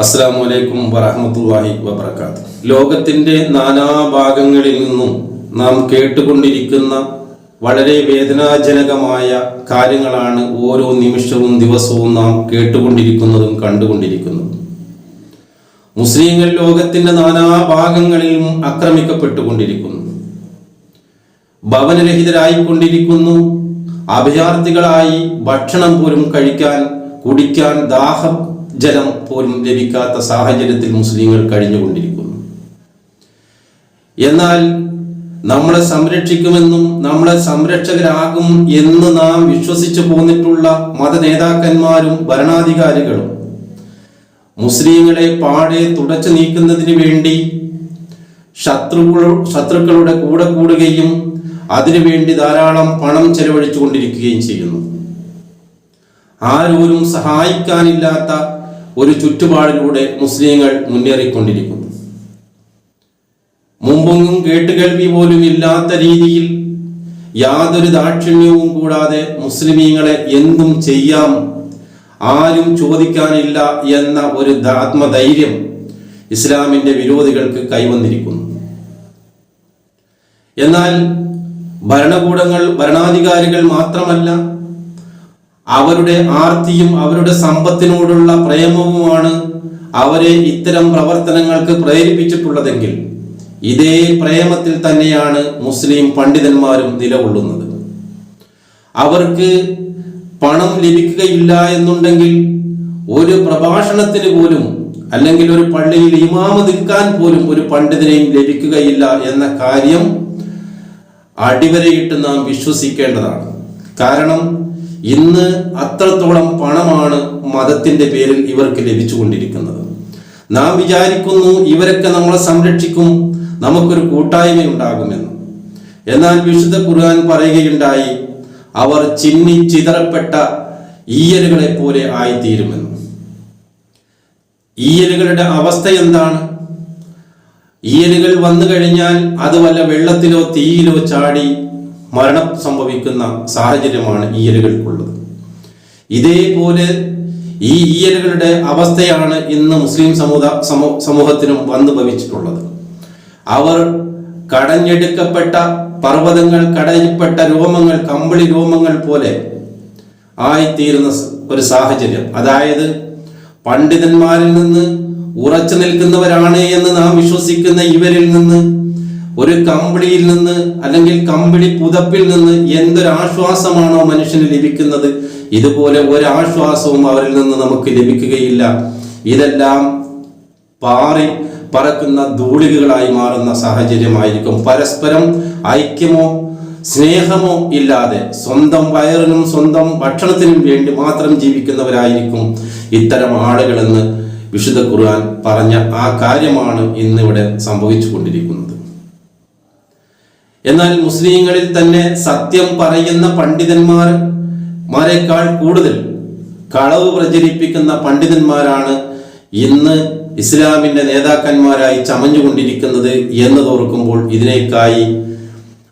അസ്സാം അലൈക്കും വറഹമത്തല്ലാഹി ലോകത്തിന്റെ നാനാഭാഗങ്ങളിൽ നിന്നും നാം കേട്ടുകൊണ്ടിരിക്കുന്ന വളരെ വേദനാജനകമായ കാര്യങ്ങളാണ് ഓരോ നിമിഷവും ദിവസവും നാം കേട്ടുകൊണ്ടിരിക്കുന്നതും കണ്ടുകൊണ്ടിരിക്കുന്നതും. മുസ്ലിങ്ങൾ ലോകത്തിന്റെ നാനാഭാഗങ്ങളിലും ആക്രമിക്കപ്പെട്ടുകൊണ്ടിരിക്കുന്നു. ഭവനരഹിതരായിക്കൊണ്ടിരിക്കുന്നു. അഭയാർത്ഥികളായി ഭക്ഷണം പോലും കഴിക്കാൻ കുടിക്കാൻ ദാഹം ജലം പോലും ലഭിക്കാത്ത സാഹചര്യത്തിൽ മുസ്ലിങ്ങൾ കഴിഞ്ഞുകൊണ്ടിരിക്കുന്നു. എന്നാൽ നമ്മളെ സംരക്ഷിക്കുമെന്നും നമ്മളെ സംരക്ഷകരാകും എന്ന് നാം വിശ്വസിച്ചു പോന്നിട്ടുള്ള മത നേതാക്കന്മാരും ഭരണാധികാരികളും മുസ്ലിങ്ങളെ പാടെ തുടച്ചു നീക്കുന്നതിന് വേണ്ടി ശത്രുക്കൾ ശത്രുക്കളുടെ കൂടെ കൂടുകയും അതിനുവേണ്ടി ധാരാളം പണം ചെലവഴിച്ചു കൊണ്ടിരിക്കുകയും ചെയ്യുന്നു. ആരോരും സഹായിക്കാനില്ലാത്ത ഒരു ചുറ്റുപാടിലൂടെ മുസ്ലിങ്ങൾ മുന്നേറിക്കൊണ്ടിരിക്കുന്നു. മുമ്പൊന്നും കേട്ടുകേൾവി പോലും ഇല്ലാത്ത രീതിയിൽ യാതൊരു ദാക്ഷിണ്യവും കൂടാതെ മുസ്ലിമീങ്ങളെ എന്തും ചെയ്യാം ആരും ചോദിക്കാനില്ല എന്ന ഒരു ആത്മധൈര്യം ഇസ്ലാമിന്റെ വിരോധികൾക്ക് കൈവന്നിരിക്കുന്നു. എന്നാൽ ഭരണകൂടങ്ങൾ ഭരണാധികാരികൾ മാത്രമല്ല അവരുടെ ആർത്തിയും അവരുടെ സമ്പത്തിനോടുള്ള പ്രേമവുമാണ് അവരെ ഇത്തരം പ്രവർത്തനങ്ങൾക്ക് പ്രേരിപ്പിച്ചിട്ടുള്ളതെങ്കിൽ ഇതേ പ്രേമത്തിൽ തന്നെയാണ് മുസ്ലിം പണ്ഡിതന്മാരും നിലകൊള്ളുന്നത്. അവർക്ക് പണം ലഭിക്കുകയില്ല എന്നുണ്ടെങ്കിൽ ഒരു പ്രഭാഷണത്തിന് പോലും അല്ലെങ്കിൽ ഒരു പള്ളിയിൽ ഇമാമ് നിൽക്കാൻ പോലും ഒരു പണ്ഡിതനെയും ലഭിക്കുകയില്ല എന്ന കാര്യം അടിവരയിട്ട് നാം വിശ്വസിക്കേണ്ടതാണ്. കാരണം ഇന്ന് അത്രത്തോളം പണമാണ് മതത്തിന്റെ പേരിൽ ഇവർക്ക് ലഭിച്ചുകൊണ്ടിരിക്കുന്നത്. നാം വിചാരിക്കുന്നു ഇവരൊക്കെ നമ്മളെ സംരക്ഷിക്കും നമുക്കൊരു കൂട്ടായ്മ ഉണ്ടാകുമെന്ന് എന്നാൽ വിശുദ്ധ ഖുർആൻ പറയുകയുണ്ടായി അവർ ചിന്നി ചിതറപ്പെട്ട ഈയലുകളെ പോലെ ആയിത്തീരുമെന്ന്. ഈയലുകളുടെ അവസ്ഥ എന്താണ്? ഈയലുകൾ വന്നു കഴിഞ്ഞാൽ അത് വല്ല വെള്ളത്തിലോ തീയിലോ ചാടി മരണം സംഭവിക്കുന്ന സാഹചര്യമാണ് ഈയലുകൾക്കുള്ളത്. ഇതേപോലെ ഈ ഈയലുകളുടെ അവസ്ഥയാണ് ഇന്ന് മുസ്ലിം സമൂഹ സമൂ- സമൂഹത്തിനും വന്നു ഭവിച്ചിട്ടുള്ളത്. അവർ കടഞ്ഞെടുക്കപ്പെട്ട പർവതങ്ങൾ കടയിൽപ്പെട്ട രോമങ്ങൾ കമ്പിളി രോമങ്ങൾ പോലെ ആയിത്തീരുന്ന ഒരു സാഹചര്യം. അതായത് പണ്ഡിതന്മാരിൽ നിന്ന് ഉറച്ചു നിൽക്കുന്നവരാണ് എന്ന് നാം വിശ്വസിക്കുന്ന ഇവരിൽ നിന്ന് ഒരു കമ്പിളിയിൽ നിന്ന് അല്ലെങ്കിൽ കമ്പിളി പുതപ്പിൽ നിന്ന് എന്തൊരാശ്വാസമാണോ മനുഷ്യന് ലഭിക്കുന്നത്? ഇതുപോലെ ഒരാശ്വാസവും അവരിൽ നിന്ന് നമുക്ക് ലഭിക്കുകയില്ല. ഇതെല്ലാം പാറി പറക്കുന്ന ധൂളികകളായി മാറുന്ന സാഹചര്യമായിരിക്കും. പരസ്പരം ഐക്യമോ സ്നേഹമോ ഇല്ലാതെ സ്വന്തം വയറിനും സ്വന്തം ഭക്ഷണത്തിനും വേണ്ടി മാത്രം ജീവിക്കുന്നവരായിരിക്കും ഇത്തരം ആളുകളെന്ന് വിശുദ്ധ ഖുർആൻ പറഞ്ഞ ആ കാര്യമാണ് ഇന്നിവിടെ സംഭവിച്ചു കൊണ്ടിരിക്കുന്നത് എന്നാൽ മുസ്ലിങ്ങളിൽ തന്നെ സത്യം പറയുന്ന പണ്ഡിതന്മാർ മാരേക്കാൾ കൂടുതൽ കളവ് പ്രചരിപ്പിക്കുന്ന പണ്ഡിതന്മാരാണ് ഇന്ന് ഇസ്ലാമിന്റെ നേതാക്കന്മാരായി ചമഞ്ഞുകൊണ്ടിരിക്കുന്നത് എന്നതോർക്കുമ്പോൾ ഇതിനേക്കായി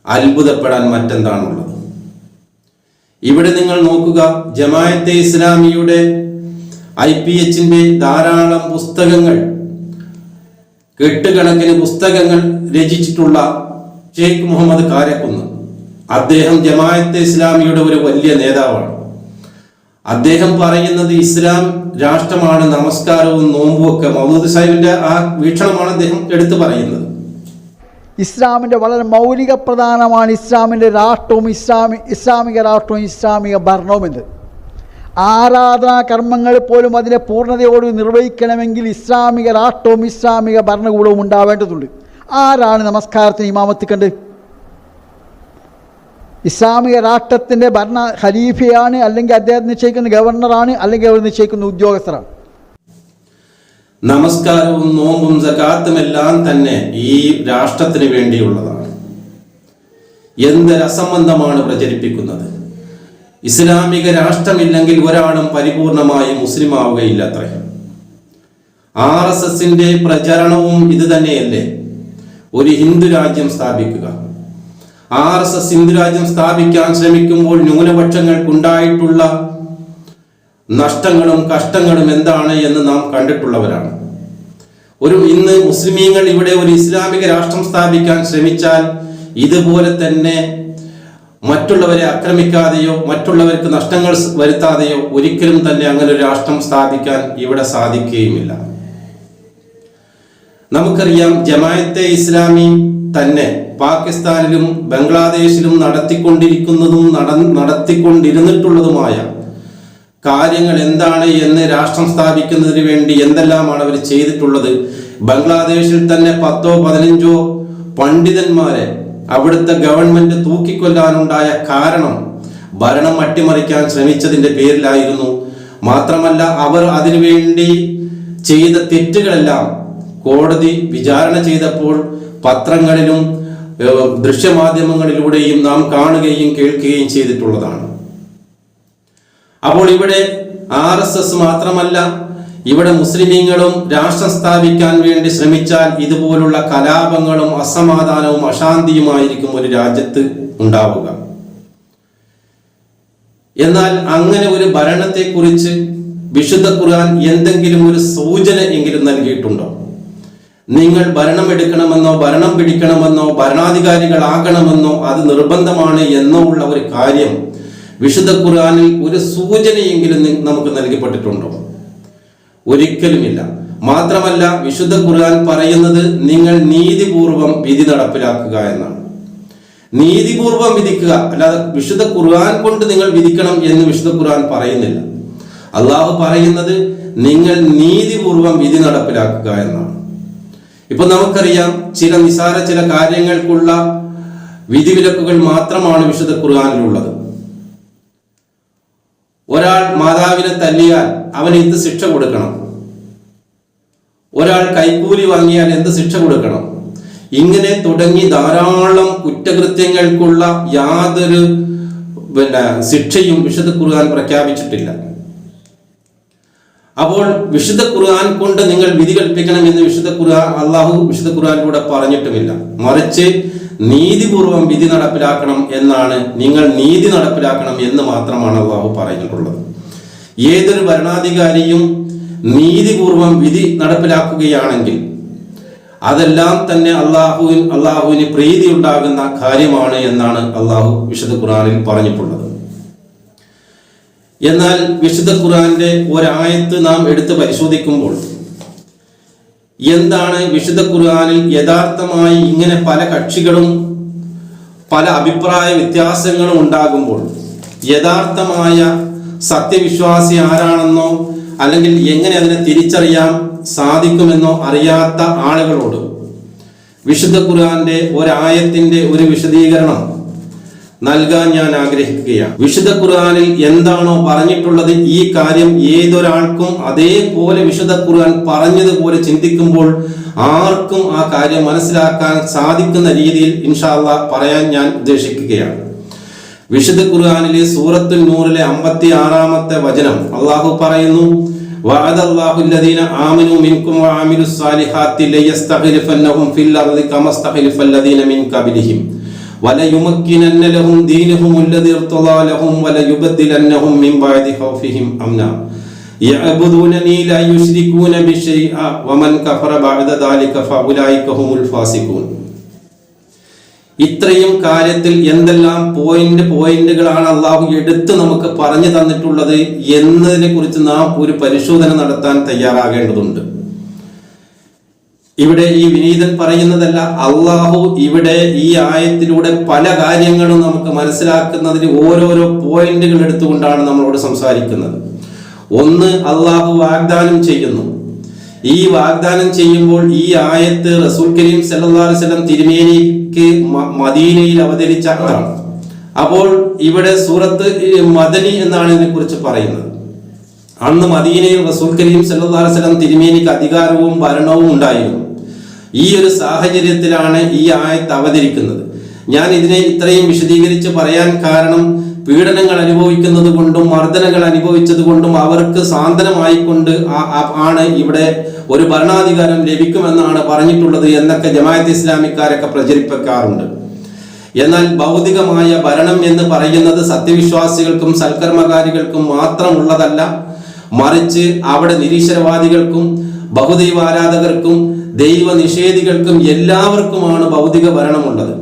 അത്ഭുതപ്പെടാൻ മറ്റെന്താണുള്ളത്? ഇവിടെ നിങ്ങൾ നോക്കുക ജമായത്തെ ഇസ്ലാമിയുടെ ഐ പി എച്ചിന്റെ ധാരാളം പുസ്തകങ്ങൾ കെട്ടുകണക്കിന് പുസ്തകങ്ങൾ രചിച്ചിട്ടുള്ള ഷെയ്ഖ് മുഹമ്മദ് കാരക്കുന്ന് അദ്ദേഹം ജമായത്തെ ഇസ്ലാമിയുടെ ഒരു വലിയ നേതാവാണ്. അദ്ദേഹം പറയുന്നത് ഇസ്ലാം രാഷ്ട്രമാണ് നമസ്കാരവും നോമ്പും ഒക്കെ മൗദൂദ് സാഹിബിന്റെ ആ വീക്ഷണമാണ് അദ്ദേഹം എടുത്തു പറയുന്നത്. ഇസ്ലാമിന്റെ വളരെ മൗലിക പ്രധാനമാണ് ഇസ്ലാമിന്റെ രാഷ്ട്രവും ഇസ്ലാമി ഇസ്ലാമിക രാഷ്ട്രവും ഇസ്ലാമിക ഭരണവും എന്ന് ആരാധനാ കർമ്മങ്ങൾ പോലും അതിനെ പൂർണതയോട് നിർവഹിക്കണമെങ്കിൽ ഇസ്ലാമിക രാഷ്ട്രവും ഇസ്ലാമിക ഭരണകൂടവും ഉണ്ടാവേണ്ടതുണ്ട്. ആരാണ് നമസ്കാരത്തിന് ഇമാമത്ത് കണ്ട് ഇസ്ലാമിക രാഷ്ട്രത്തിന്റെ ഭരണ ഖലീഫയാണ് അല്ലെങ്കിൽ അദ്ദേഹം നിശ്ചയിക്കുന്ന ഗവർണറാണ് അല്ലെങ്കിൽ അവർ നിശ്ചയിക്കുന്ന ഉദ്യോഗസ്ഥരാണ്. നമസ്കാരവും നോമ്പും സകാത്തും എല്ലാം തന്നെ ഈ രാഷ്ട്രത്തിന് വേണ്ടിയുള്ളതാണ്. എന്ത് അസംബന്ധമാണ് പ്രചരിപ്പിക്കുന്നത്? ഇസ്ലാമിക രാഷ്ട്രമില്ലെങ്കിൽ ഒരാളും പരിപൂർണമായി മുസ്ലിം ആവുകയില്ല അത്രേ ആർ എസ് എസിന്റെ പ്രചരണവും ഇത് തന്നെയല്ലേ? ഒരു ഹിന്ദു രാജ്യം സ്ഥാപിക്കുക. ആർ എസ് എസ് ഹിന്ദു രാജ്യം സ്ഥാപിക്കാൻ ശ്രമിക്കുമ്പോൾ ന്യൂനപക്ഷങ്ങൾക്കുണ്ടായിട്ടുള്ള നഷ്ടങ്ങളും കഷ്ടങ്ങളും എന്താണ് എന്ന് നാം കണ്ടിട്ടുള്ളവരാണ്. ഒരു ഇന്ന് മുസ്ലിമീങ്ങൾ ഇവിടെ ഒരു ഇസ്ലാമിക രാഷ്ട്രം സ്ഥാപിക്കാൻ ശ്രമിച്ചാൽ ഇതുപോലെ തന്നെ മറ്റുള്ളവരെ ആക്രമിക്കാതെയോ മറ്റുള്ളവർക്ക് നഷ്ടങ്ങൾ വരുത്താതെയോ ഒരിക്കലും തന്നെ അങ്ങനെ ഒരു രാഷ്ട്രം സ്ഥാപിക്കാൻ ഇവിടെ സാധിക്കുകയുമില്ല. നമുക്കറിയാം ജമായത്തെ ഇസ്ലാമി തന്നെ പാകിസ്ഥാനിലും ബംഗ്ലാദേശിലും നടത്തിക്കൊണ്ടിരിക്കുന്നതും നട നടത്തിക്കൊണ്ടിരുന്നിട്ടുള്ളതുമായ കാര്യങ്ങൾ എന്താണ് എന്ന് രാഷ്ട്രം സ്ഥാപിക്കുന്നതിന് വേണ്ടി എന്തെല്ലാമാണ് അവർ ചെയ്തിട്ടുള്ളത്? ബംഗ്ലാദേശിൽ തന്നെ പത്തോ പതിനഞ്ചോ പണ്ഡിതന്മാരെ അവിടുത്തെ ഗവൺമെന്റ് തൂക്കിക്കൊല്ലാനുണ്ടായ കാരണം ഭരണം അട്ടിമറിക്കാൻ ശ്രമിച്ചതിന്റെ പേരിലായിരുന്നു. മാത്രമല്ല അവർ അതിനുവേണ്ടി ചെയ്ത തെറ്റുകളെല്ലാം കോടതി വിചാരണ ചെയ്തപ്പോൾ പത്രങ്ങളിലും ദൃശ്യമാധ്യമങ്ങളിലൂടെയും നാം കാണുകയും കേൾക്കുകയും ചെയ്തിട്ടുള്ളതാണ്. അപ്പോൾ ഇവിടെ ആർ എസ് എസ് മാത്രമല്ല ഇവിടെ മുസ്ലിമീങ്ങളും രാഷ്ട്രം സ്ഥാപിക്കാൻ വേണ്ടി ശ്രമിച്ചാൽ ഇതുപോലുള്ള കലാപങ്ങളും അസമാധാനവും അശാന്തിയുമായിരിക്കും ഒരു രാജ്യത്ത് ഉണ്ടാവുക. എന്നാൽ അങ്ങനെ ഒരു ഭരണത്തെക്കുറിച്ച് വിശുദ്ധ ഖുർആൻ എന്തെങ്കിലും ഒരു സൂചന എങ്കിലും നൽകിയിട്ടുണ്ടോ? നിങ്ങൾ ഭരണം എടുക്കണമെന്നോ ഭരണം പിടിക്കണമെന്നോ ഭരണാധികാരികളാകണമെന്നോ അത് നിർബന്ധമാണ് എന്നോ ഉള്ള ഒരു കാര്യം വിശുദ്ധ ഖുർആാനിൽ ഒരു സൂചനയെങ്കിലും നമുക്ക് നൽകപ്പെട്ടിട്ടുണ്ടോ? ഒരിക്കലുമില്ല. മാത്രമല്ല വിശുദ്ധ ഖുർആൻ പറയുന്നത് നിങ്ങൾ നീതിപൂർവം വിധി നടപ്പിലാക്കുക എന്നാണ്. നീതിപൂർവം വിധിക്കുക അല്ലാതെ വിശുദ്ധ ഖുർആൻ കൊണ്ട് നിങ്ങൾ വിധിക്കണം എന്ന് വിശുദ്ധ ഖുർആൻ പറയുന്നില്ല. അള്ളാഹു പറയുന്നത് നിങ്ങൾ നീതിപൂർവം വിധി നടപ്പിലാക്കുക എന്നാണ്. ഇപ്പൊ നമുക്കറിയാം ചില നിസാര ചില കാര്യങ്ങൾക്കുള്ള വിധിവിലക്കുകൾ മാത്രമാണ് വിശുദ്ധ ഖുർആാനിലുള്ളത്. ഒരാൾ മാതാവിനെ തല്ലിയാൽ അവന് എന്ത് ശിക്ഷ കൊടുക്കണം? ഒരാൾ കൈക്കൂലി വാങ്ങിയാൽ എന്ത് ശിക്ഷ കൊടുക്കണം? ഇങ്ങനെ തുടങ്ങി ധാരാളം കുറ്റകൃത്യങ്ങൾക്കുള്ള യാതൊരു പിന്നെ ശിക്ഷയും വിശുദ്ധ ഖുർആൻ പ്രഖ്യാപിച്ചിട്ടില്ല. അപ്പോൾ വിശുദ്ധ ഖുർആൻ കൊണ്ട് നിങ്ങൾ വിധി കൽപ്പിക്കണം എന്ന് വിശുദ്ധ ഖുർആൻ അള്ളാഹു വിശുദ്ധ ഖുർആാനിലൂടെ പറഞ്ഞിട്ടുമില്ല. മറിച്ച് നീതിപൂർവം വിധി നടപ്പിലാക്കണം എന്നാണ് നിങ്ങൾ നീതി നടപ്പിലാക്കണം എന്ന് മാത്രമാണ് അള്ളാഹു പറഞ്ഞിട്ടുള്ളത്. ഏതൊരു ഭരണാധികാരിയും നീതിപൂർവം വിധി നടപ്പിലാക്കുകയാണെങ്കിൽ അതെല്ലാം തന്നെ അള്ളാഹുവിൻ അള്ളാഹുവിന് പ്രീതി ഉണ്ടാകുന്ന കാര്യമാണ് എന്നാണ് അള്ളാഹു വിശുദ്ധ ഖുർആാനിൽ പറഞ്ഞിട്ടുള്ളത്. എന്നാൽ വിശുദ്ധ ഖുർആന്റെ ഒരായത്ത് നാം എടുത്ത് പരിശോധിക്കുമ്പോൾ എന്താണ് വിശുദ്ധ ഖുർആനിൽ യഥാർത്ഥമായി ഇങ്ങനെ പല കക്ഷികളും പല അഭിപ്രായ വ്യത്യാസങ്ങളും ഉണ്ടാകുമ്പോൾ യഥാർത്ഥമായ സത്യവിശ്വാസി ആരാണെന്നോ അല്ലെങ്കിൽ എങ്ങനെ അതിനെ തിരിച്ചറിയാൻ സാധിക്കുമെന്നോ അറിയാത്ത ആളുകളോട് വിശുദ്ധ ഖുർആന്റെ ഒരായത്തിന്റെ ഒരു വിശദീകരണം നൽകാൻ ഞാൻ ആഗ്രഹിക്കുകയാണ് വിശുദ്ധ ഖുർആനിൽ എന്താണോ പറഞ്ഞിട്ടുള്ളത് ഈ കാര്യം ഏതൊരാൾക്കും അതേപോലെ വിശുദ്ധ ഖുർആൻ പറഞ്ഞതുപോലെ ചിന്തിക്കുമ്പോൾ ആർക്കും ആ കാര്യം മനസ്സിലാക്കാൻ സാധിക്കുന്ന രീതിയിൽ ഇൻഷാല്ല പറയാൻ ഞാൻ ഉദ്ദേശിക്കുകയാണ് വിശുദ്ധ ഖുർആനിലെ സൂറത്തു നൂറിലെ അമ്പത്തി ആറാമത്തെ വചനം അള്ളാഹു പറയുന്നു وعد الله الذين آمنوا منكم وعملوا الصالحات ليستخلفنهم في الأرض كما استخلف الذين من قبلهم وليمكنن لهم دينهم الذي ارتضى لهم وليبدلنهم من بعد خوفهم أمنا يعبدونني لا يشركون بشيئا ومن كفر بعد ذلك فأولئك هم الفاسقون ഇത്രയും കാര്യത്തിൽ എന്തെല്ലാം പോയിന്റ് പോയിന്റുകളാണ് അള്ളാഹു എടുത്ത് നമുക്ക് പറഞ്ഞു തന്നിട്ടുള്ളത് എന്നതിനെ കുറിച്ച് നാം ഒരു പരിശോധന നടത്താൻ തയ്യാറാകേണ്ടതുണ്ട് ഇവിടെ ഈ വിനീതൻ പറയുന്നതല്ല അള്ളാഹു ഇവിടെ ഈ ആയത്തിലൂടെ പല കാര്യങ്ങളും നമുക്ക് മനസ്സിലാക്കുന്നതിന് ഓരോരോ പോയിന്റുകൾ എടുത്തുകൊണ്ടാണ് നമ്മളോട് സംസാരിക്കുന്നത്. ഒന്ന് അള്ളാഹു വാഗ്ദാനം ചെയ്യുന്നു. ഈ വാഗ്ദാനം ചെയ്യുമ്പോൾ ഈ ആയത്ത് റസൂൽ കരീം അലൈഹി വസല്ലം തിരുമേനിക്ക് മദീനയിൽ അവതരിച്ച അപ്പോൾ ഇവിടെ സൂറത്ത് മദനി എന്നാണ് ഇതിനെ കുറിച്ച് പറയുന്നത്. അന്ന് മദീനയിൽ റസൂൽ കരീം അലൈഹി വസല്ലം തിരുമേനിക്ക് അധികാരവും ഭരണവും ഉണ്ടായിരുന്നു. ഈ ഒരു സാഹചര്യത്തിലാണ് ഈ ആയത്ത് അവതരിക്കുന്നത്. ഞാൻ ഇതിനെ ഇത്രയും വിശദീകരിച്ച് പറയാൻ കാരണം പീഡനങ്ങൾ അനുഭവിക്കുന്നത് കൊണ്ടും മർദ്ദനങ്ങൾ അനുഭവിച്ചത് കൊണ്ടും അവർക്ക് സാന്ത്വനമായിക്കൊണ്ട് ആണ് ഇവിടെ ഒരു ഭരണാധികാരം ലഭിക്കുമെന്നാണ് പറഞ്ഞിട്ടുള്ളത് എന്നൊക്കെ ജമാഅത്ത് ഇസ്ലാമിക്കാരൊക്കെ പ്രചരിപ്പിക്കാറുണ്ട്. എന്നാൽ ഭൗതികമായ ഭരണം എന്ന് പറയുന്നത് സത്യവിശ്വാസികൾക്കും സൽക്കർമ്മകാരികൾക്കും മാത്രമുള്ളതല്ല മറിച്ച് അവിടെ നിരീശ്വരവാദികൾക്കും ബഹുദൈവ ആരാധകർക്കും ദൈവ നിഷേധികൾക്കും എല്ലാവർക്കുമാണ് ഭൗതിക ഭരണമുള്ളത്.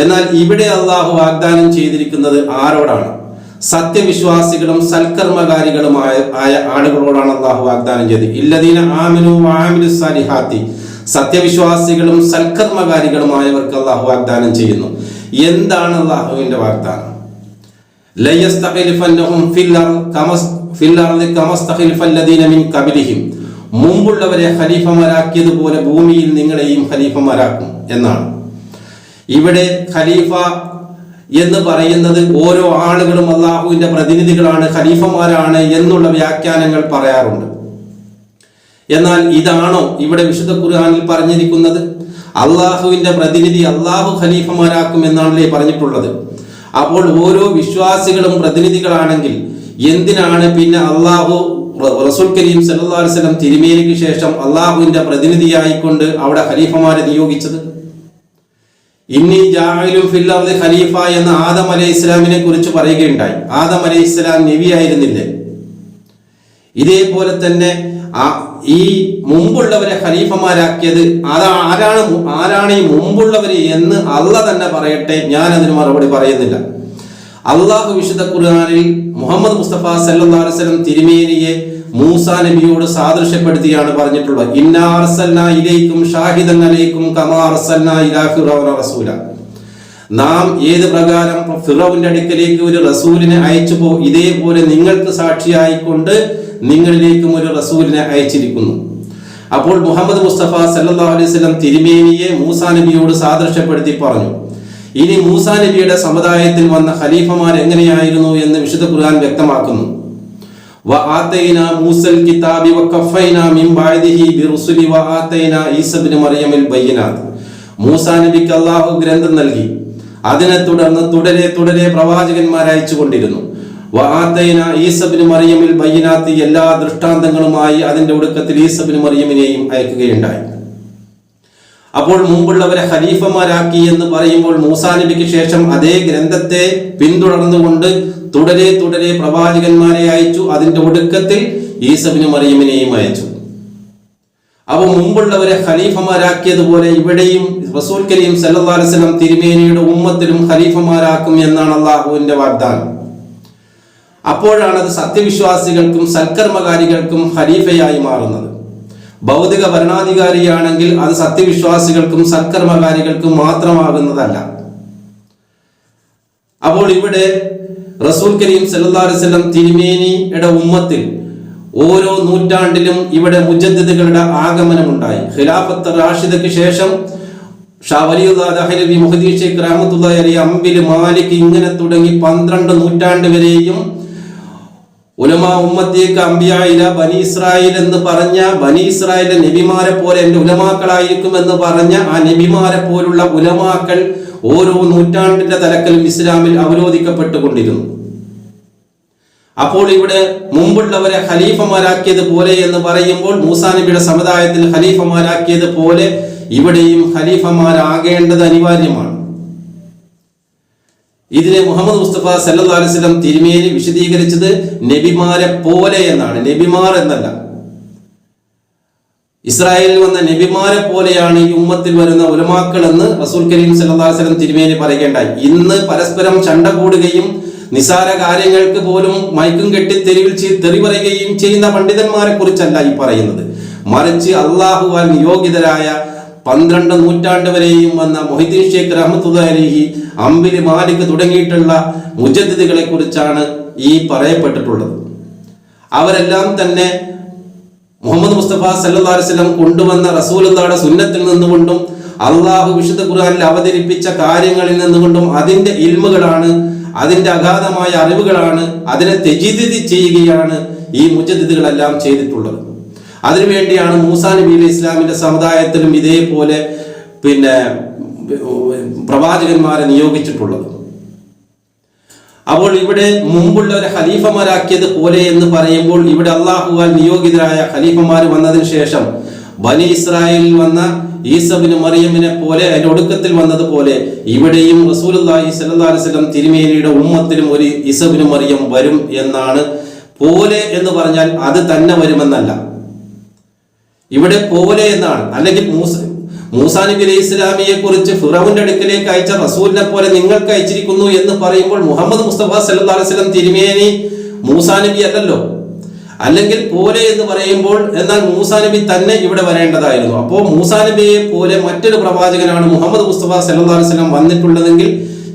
എന്നാൽ ഇവിടെ അള്ളാഹു വാഗ്ദാനം ചെയ്തിരിക്കുന്നത് ആരോടാണ്? സത്യവിശ്വാസികളും സൽക്കർമ്മകാരികളുമായ ആയ ആളുകളോടാണ് അള്ളാഹു വാഗ്ദാനം ചെയ്തത്. ഇല്ലദീന ആമിനു ആമിനു സാലിഹാത്തി. സത്യവിശ്വാസികളും സൽക്കർമ്മകാരികളുമായവർക്ക് അള്ളാഹു വാഗ്ദാനം ചെയ്യുന്നു. എന്താണ് അള്ളാഹുവിന്റെ വാഗ്ദാനം? ലയസ്തഖലിഫന്നഹും ഫിൽ അർദ് കമസ് ഫിൽ അർദ് കമസ്തഖലിഫല്ലദീന മിൻ ഖബലിഹിം മുമ്പുള്ളവരെ ഖലീഫമാരാക്കിയതുപോലെ ഭൂമിയിൽ നിങ്ങളെയും ഖലീഫമാരാക്കും എന്നാണ്. ഇവിടെ ഖലീഫ എന്ന് പറയുന്നത് ഓരോ ആളുകളും അള്ളാഹുവിന്റെ പ്രതിനിധികളാണ് ഖലീഫമാരാണ് എന്നുള്ള വ്യാഖ്യാനങ്ങൾ പറയാറുണ്ട്. എന്നാൽ ഇതാണോ ഇവിടെ വിശുദ്ധ ഖുർആാനിൽ പറഞ്ഞിരിക്കുന്നത്? അള്ളാഹുവിന്റെ പ്രതിനിധി അള്ളാഹു ഖലീഫമാരാക്കും എന്നാണല്ലേ പറഞ്ഞിട്ടുള്ളത്? അപ്പോൾ ഓരോ വിശ്വാസികളും പ്രതിനിധികളാണെങ്കിൽ എന്തിനാണ് പിന്നെ അള്ളാഹു റസൂൽ കരീം വസല്ലം തിരുമേനിക്ക് ശേഷം അള്ളാഹുവിന്റെ പ്രതിനിധിയായിക്കൊണ്ട് അവിടെ ഖലീഫമാരെ നിയോഗിച്ചത്? ഇന്നി ജാഹിലും ഖലീഫ എന്ന ആദം അലൈഹി ഇസ്ലാമിനെ കുറിച്ച് പറയുകയുണ്ടായി. ആദം അലൈഹി ഇസ്ലാം നബിയായിരുന്നില്ലേ ഇതേപോലെ തന്നെ ഈ മുമ്പുള്ളവരെ ഖലീഫമാരാക്കിയത് അത് ആരാണ് ആരാണ് ഈ മുമ്പുള്ളവര് എന്ന് അള്ള തന്നെ പറയട്ടെ ഞാൻ അതിന് മറുപടി പറയുന്നില്ല. അള്ളാഹു വിശുദ്ധ ഖുർആാനിൽ മുഹമ്മദ് മുസ്തഫ സല്ലാസ്ലം തിരുമേനിയെ മൂസ നബിയോട് സാദൃശ്യപ്പെടുത്തിയാണ് പറഞ്ഞിട്ടുള്ളത്. ഷാഹിദൻ റസൂല. നാം ഏത് പ്രകാരം ഫിറോവിന്റെ അടുക്കലേക്ക് ഒരു റസൂലിനെ അയച്ചു പോ ഇതേപോലെ നിങ്ങൾക്ക് സാക്ഷിയായിക്കൊണ്ട് നിങ്ങളിലേക്കും ഒരു റസൂലിനെ അയച്ചിരിക്കുന്നു. അപ്പോൾ മുഹമ്മദ് മുസ്തഫ സല്ലല്ലാഹു അലൈഹി വസല്ലം തിരുമേനിയെ മൂസ നബിയോട് സാദൃശ്യപ്പെടുത്തി പറഞ്ഞു. ഇനി മൂസാ നബിയുടെ സമുദായത്തിൽ വന്ന ഖലീഫമാർ എങ്ങനെയായിരുന്നു എന്ന് വിശുദ്ധ ഖുർആൻ വ്യക്തമാക്കുന്നു وآتينا موسى الكتاب وكفينا من بعده برسل وآتينا عيسى ابن مريم البينات മൂസാ നബിക്ക് അള്ളാഹു ഗ്രന്ഥം നൽകി അതിനെ തുടർന്ന് തുടരെ തുടരെ പ്രവാചകന്മാർ അയച്ചു കൊണ്ടിരുന്നു വആതൈന ഈസബിന് മറിയമിൽ ബയ്യനാത്തി എല്ലാ ദൃഷ്ടാന്തങ്ങളുമായി അതിന്റെ ഒടുക്കത്തിൽ ഈസബിന് മറിയമിനെയും അയക്കുകയുണ്ടായി അപ്പോൾ മുമ്പുള്ളവരെ ഖലീഫമാരാക്കി എന്ന് പറയുമ്പോൾ മൂസാ നബിക്ക് ശേഷം അതേ ഗ്രന്ഥത്തെ പിന്തുടർന്നുകൊണ്ട് തുടരെ തുടരെ പ്രവാചകന്മാരെ അയച്ചു. അതിന്റെ ഒടുക്കത്തിൽ ഈസബിന് മറിയമിനെയും അയച്ചു. അപ്പോൾ മുമ്പുള്ളവരെ ഖലീഫമാരാക്കിയതുപോലെ ഇവിടെയും റസൂൽ കരീം സല്ലല്ലാഹു അലൈഹി വസല്ലം തിരുമേനിയുടെ ഉമ്മത്തിലും ഖലീഫമാരാക്കും എന്നാണ് അള്ളാഹുവിന്റെ വാഗ്ദാനം. അപ്പോഴാണ് അത് സത്യവിശ്വാസികൾക്കും സൽക്കർമ്മകാരികൾക്കും ഖലീഫയായി മാറുന്നത്. ഭൗതിക ഭരണാധികാരിയാണെങ്കിൽ അത് സത്യവിശ്വാസികൾക്കും സത്കർമ്മകാരികൾക്കും മാത്രമാകുന്നതല്ല. അപ്പോൾ ഇവിടെ റസൂൽ കരീം വസല്ലം തിരുമേനിയുടെ ഉമ്മത്തിൽ ഓരോ നൂറ്റാണ്ടിലും ഇവിടെ മുജദ്ദിദുകളുടെ ആഗമനമുണ്ടായി. ഖിലാഫത്ത് റാഷിദയ്ക്ക് ശേഷം ഷാ വലിയുല്ലാ ദഹലവി മുഹദീ അലൈഹി അംബിൽ മാലിക് ഇങ്ങനെ തുടങ്ങി പന്ത്രണ്ട് നൂറ്റാണ്ട് വരെയും ഉലമ ഉമ്മത്തേക്ക് അമ്പിയായില്ല ബനി ഇസ്രായേൽ എന്ന് പറഞ്ഞ ബനി ഇസ്രായേലിലെ നബിമാരെ പോലെ എന്റെ ഉലമാക്കളായിരിക്കും എന്ന് പറഞ്ഞ ആ നബിമാരെ പോലുള്ള ഉലമാക്കൾ ഓരോ നൂറ്റാണ്ടിന്റെ തലക്കലും ഇസ്ലാമിൽ അവരോധിക്കപ്പെട്ടുകൊണ്ടിരുന്നു. അപ്പോൾ ഇവിടെ മുമ്പുള്ളവരെ ഖലീഫമാരാക്കിയത് പോലെ എന്ന് പറയുമ്പോൾ മൂസാ നബിയുടെ സമുദായത്തിൽ ഖലീഫമാരാക്കിയത് പോലെ ഇവിടെയും ഖലീഫമാരാകേണ്ടത് അനിവാര്യമാണ്. ഇതിനെ മുഹമ്മദ് മുസ്തഫ സല്ലല്ലാഹു അലൈഹി വസല്ലം തിരുമേനി വിശദീകരിച്ചത് നബിമാരെ പോലെ എന്നാണ്. നബിമാർ എന്നല്ല. ഇസ്രായേലിൽ വന്ന നബിമാരെ പോലെയാണ് ഈ ഉമ്മത്തിൽ വരുന്ന ഉലമാക്കൾ എന്ന് റസൂൽ കരീം വസല്ലം തിരുമേനി പറയുകയുണ്ടായി. ഇന്ന് പരസ്പരം ചണ്ട കൂടുകയും നിസാര കാര്യങ്ങൾക്ക് പോലും മയക്കും കെട്ടി തെരുവിൽ തെറി പറയുകയും ചെയ്യുന്ന പണ്ഡിതന്മാരെ കുറിച്ചല്ല ഈ പറയുന്നത്. മറിച്ച് അള്ളാഹുവാൻ നിയോഗിതരായ പന്ത്രണ്ട് നൂറ്റാണ്ട് വരെയും വന്ന മൊഹിദ്ദീൻ ഷേഖ് റഹ്മത്തുല്ലാഹി അമ്പിലി മാലിക് തുടങ്ങിയിട്ടുള്ള മുജദ്ദിദികളെ കുറിച്ചാണ് ഈ പറയപ്പെട്ടിട്ടുള്ളത്. അവരെല്ലാം തന്നെ മുഹമ്മദ് മുസ്തഫ വസല്ലം കൊണ്ടുവന്ന റസൂലുള്ളാഹിയുടെ സുന്നത്തിൽ നിന്നുകൊണ്ടും അള്ളാഹു വിശുദ്ധ ഖുർആനിൽ അവതരിപ്പിച്ച കാര്യങ്ങളിൽ നിന്നുകൊണ്ടും അതിന്റെ ഇൽമുകളാണ് അതിന്റെ അഗാധമായ അറിവുകളാണ് അതിനെ തെജിതി ചെയ്യുകയാണ് ഈ മുജദ്ദിദികളെല്ലാം ചെയ്തിട്ടുള്ളത്. അതിനുവേണ്ടിയാണ് മൂസാ നബി അലൈഹി ഇസ്ലാമിന്റെ സമുദായത്തിലും ഇതേപോലെ പിന്നെ പ്രവാചകന്മാരെ നിയോഗിച്ചിട്ടുള്ളത്. അപ്പോൾ ഇവിടെ മുമ്പുള്ളവരെ ഖലീഫമാരാക്കിയത് പോലെ എന്ന് പറയുമ്പോൾ ഇവിടെ അള്ളാഹുവാൽ നിയോഗിതരായ ഖലീഫമാർ വന്നതിന് ശേഷം ബനി ഇസ്രായേലിൽ വന്ന ഈസബിന് മറിയമിനെ പോലെ അതിന്റെ ഒടുക്കത്തിൽ വന്നതുപോലെ ഇവിടെയും അലൈഹി വസല്ലം തിരുമേനിയുടെ ഉമ്മത്തിലും ഒരു ഈസബിന് മറിയം വരും എന്നാണ് പോലെ എന്ന് പറഞ്ഞാൽ അത് തന്നെ വരുമെന്നല്ല. ഇവിടെ പോലെ എന്നാണ്. അല്ലെങ്കിൽ മൂസ മൂസാ നബി അലൈഹി ഇസ്ലാമിയെ കുറിച്ച് ഫിറവിന്റെ അടുക്കലേക്ക് അയച്ച റസൂലിനെ പോലെ നിങ്ങൾക്ക് അയച്ചിരിക്കുന്നു എന്ന് പറയുമ്പോൾ മുഹമ്മദ് മുസ്തഫ സല്ലല്ലാഹു അലൈഹി വസല്ലം തിരുമേനി മൂസാ നബി അല്ലല്ലോ. അല്ലെങ്കിൽ പോലെ എന്ന് പറയുമ്പോൾ എന്നാൽ മൂസാ നബി തന്നെ ഇവിടെ വരേണ്ടതായിരുന്നു. അപ്പോൾ മൂസാ നബിയെ പോലെ മറ്റൊരു പ്രവാചകനാണ് മുഹമ്മദ് മുസ്തഫ സല്ലല്ലാഹു അലൈഹി വസല്ലം വന്നിട്ടുള്ളതെങ്കിൽ